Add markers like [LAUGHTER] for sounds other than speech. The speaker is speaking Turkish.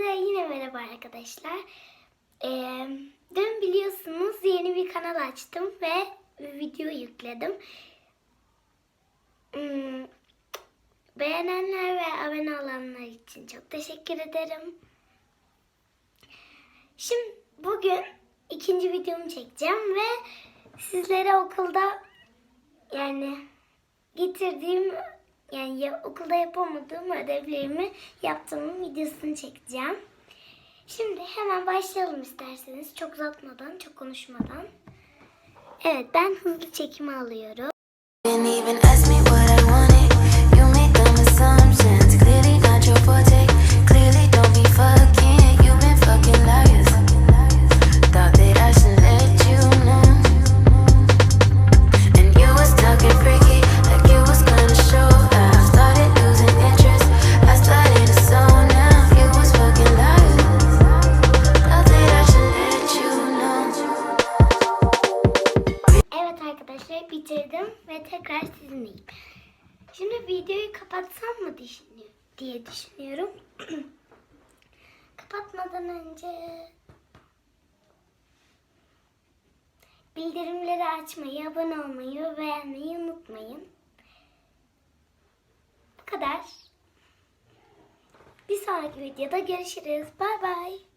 Hepinize yine merhaba arkadaşlar. Ee, dün biliyorsunuz yeni bir kanal açtım ve video yükledim. Hmm, beğenenler ve abone olanlar için çok teşekkür ederim. Şimdi bugün ikinci videomu çekeceğim ve sizlere okulda yani getirdiğim yani ya, okulda yapamadığım ödevlerimi yaptığımın videosunu çekeceğim. Şimdi hemen başlayalım isterseniz. Çok uzatmadan, çok konuşmadan. Evet ben hızlı çekimi alıyorum. Evet arkadaşlar bitirdim ve tekrar sizinleyim. Şimdi videoyu kapatsam mı düşünüyor, diye düşünüyorum. [CLEARS THROAT] Kapatmadan önce bildirimleri açmayı, abone olmayı ve beğenmeyi unutmayın. Bu kadar. Bir sonraki videoda görüşürüz. Bay bay.